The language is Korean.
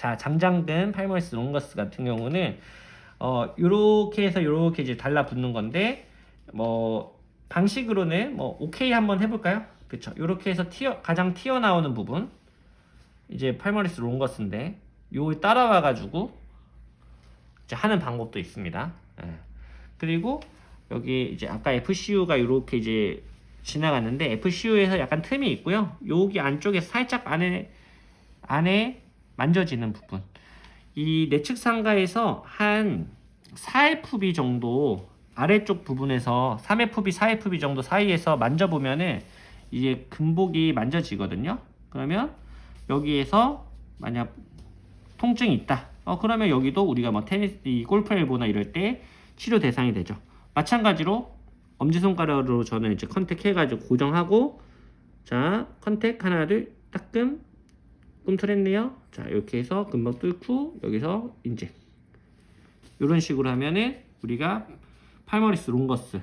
자, 장장근 팔머리스 롱거스 같은 경우는 어, 요렇게 해서 요렇게 이제 달라붙는 건데 뭐 방식으로는 뭐 오케이 한번 해 볼까요? 그쵸? 요렇게 해서 튀어 가장 튀어나오는 부분 이제 팔머리스 롱거스인데 요 따라와 가지고 이제 하는 방법도 있습니다. 예. 그리고 여기 이제 아까 FCU가 이렇게 이제 지나갔는데 FCU에서 약간 틈이 있고요. 여기 안쪽에 살짝 안에 안에 만져지는 부분. 이 내측 상가에서 한 4FB 정도 아래쪽 부분에서 3FB, 4FB 정도 사이에서 만져보면은 이제 금복이 만져지거든요. 그러면 여기에서 만약 통증이 있다. 어 그러면 여기도 우리가 뭐 테니스, 이 골프 엘보나 이럴 때 치료 대상이 되죠. 마찬가지로 엄지손가락으로 저는 이제 컨택 해가지고 고정하고 자 컨택 하나 둘 따끔 꿈틀했네요. 자 이렇게 해서 금방 뚫고 여기서 이제 이런 식으로 하면은 우리가 팔머리스 롱거스